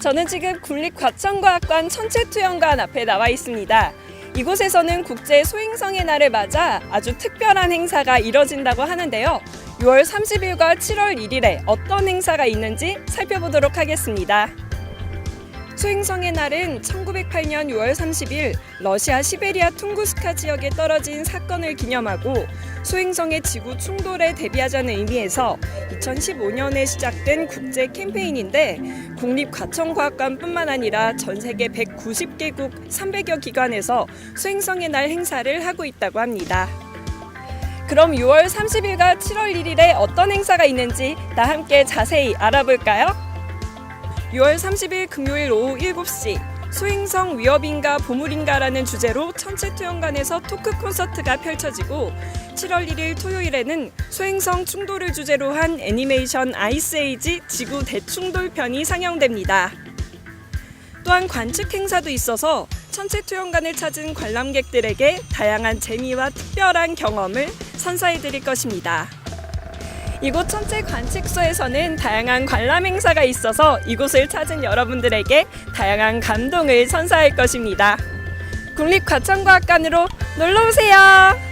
저는 지금 국립과천과학관 천체투영관 앞에 나와 있습니다. 이곳에서는 국제 소행성의 날을 맞아 아주 특별한 행사가 이뤄진다고 하는데요. 6월 30일과 7월 1일에 어떤 행사가 있는지 살펴보도록 하겠습니다. 소행성의 날은 1908년 6월 30일 러시아 시베리아 퉁구스카 지역에 떨어진 사건을 기념하고 소행성의 지구 충돌에 대비하자는 의미에서 2015년에 시작된 국제 캠페인인데 국립과천과학관뿐만 아니라 전 세계 190개국 300여 기관에서 소행성의 날 행사를 하고 있다고 합니다. 그럼 6월 30일과 7월 1일에 어떤 행사가 있는지 다 함께 자세히 알아볼까요? 6월 30일 금요일 오후 7시 소행성 위협인가 보물인가라는 주제로 천체투영관에서 토크 콘서트가 펼쳐지고 7월 1일 토요일에는 소행성 충돌을 주제로 한 애니메이션 아이스에이지 지구 대충돌 편이 상영됩니다. 또한 관측 행사도 있어서 천체투영관을 찾은 관람객들에게 다양한 재미와 특별한 경험을 선사해 드릴 것입니다. 이곳 천체 관측소에서는 다양한 관람 행사가 있어서 이곳을 찾은 여러분들에게 다양한 감동을 선사할 것입니다. 국립과천과학관으로 놀러 오세요.